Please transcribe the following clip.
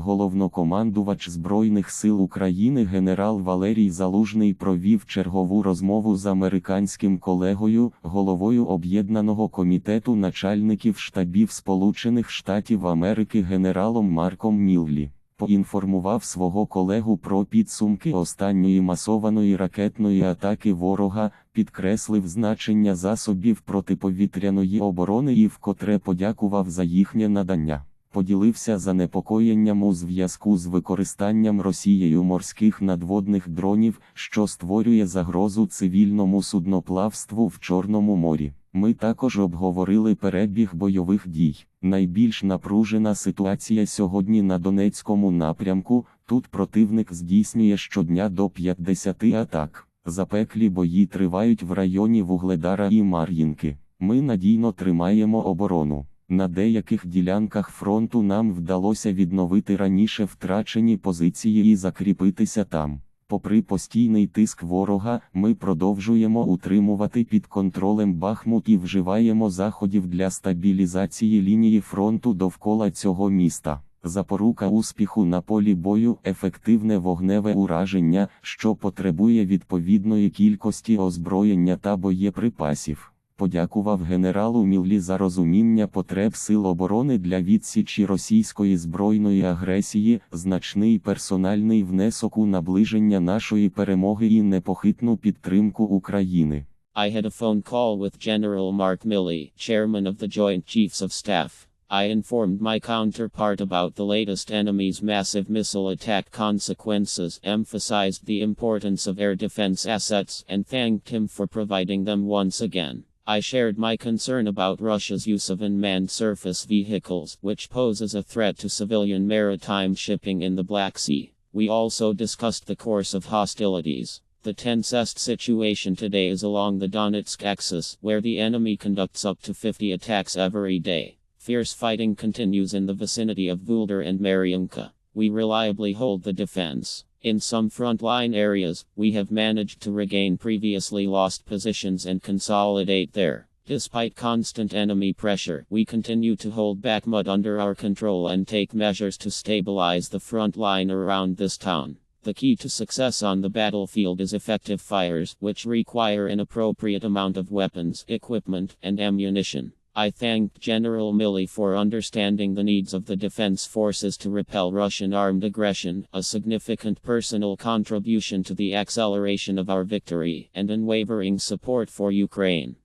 головнокомандувач Збройних сил України генерал Валерій Залужний провів чергову розмову з американським колегою, головою Об'єднаного комітету начальників штабів Сполучених Штатів Америки генералом Марком Міллі. Поінформував свого колегу про підсумки останньої масованої ракетної атаки ворога, підкреслив значення засобів протиповітряної оборони і вкотре подякував за їхнє надання. Поділився занепокоєнням у зв'язку з використанням Росією морських надводних дронів, що створює загрозу цивільному судноплавству в Чорному морі. Ми також обговорили перебіг бойових дій. Найбільш напружена ситуація сьогодні на Донецькому напрямку. Тут противник здійснює щодня до 50 атак. Запеклі бої тривають в районі Вугледара і Мар'їнки. Ми надійно тримаємо оборону. На деяких ділянках фронту нам вдалося відновити раніше втрачені позиції і закріпитися там. Попри постійний тиск ворога, ми продовжуємо утримувати під контролем Бахмут і вживаємо заходів для стабілізації лінії фронту довкола цього міста. Запорука успіху на полі бою ефективне вогневе ураження, що потребує відповідної кількості озброєння та боєприпасів. Подякував генералу Міллі за розуміння потреб сил оборони для відсічі російської збройної агресії, значний персональний внесок у наближення нашої перемоги і непохитну підтримку України. I had a phone call with General Mark Milley, chairman of the Joint Chiefs of Staff. I informed my counterpart about the latest enemy's massive missile attack consequences, emphasized the importance of air defense assets, and thanked him for providing them once again. I shared my concern about Russia's use of unmanned surface vehicles, which poses a threat to civilian maritime shipping in the Black Sea. We also discussed the course of hostilities. The tensest situation today is along the Donetsk axis, where the enemy conducts up to 50 attacks every day. Fierce fighting continues in the vicinity of Vulder and Mariinka. We reliably hold the defense. In some frontline areas, we have managed to regain previously lost positions and consolidate there. Despite constant enemy pressure, we continue to hold Bakhmut under our control and take measures to stabilize the front line around this town. The key to success on the battlefield is effective fires, which require an appropriate amount of weapons, equipment, and ammunition. I thank General Milley for understanding the needs of the defense forces to repel Russian armed aggression, a significant personal contribution to the acceleration of our victory, and unwavering support for Ukraine.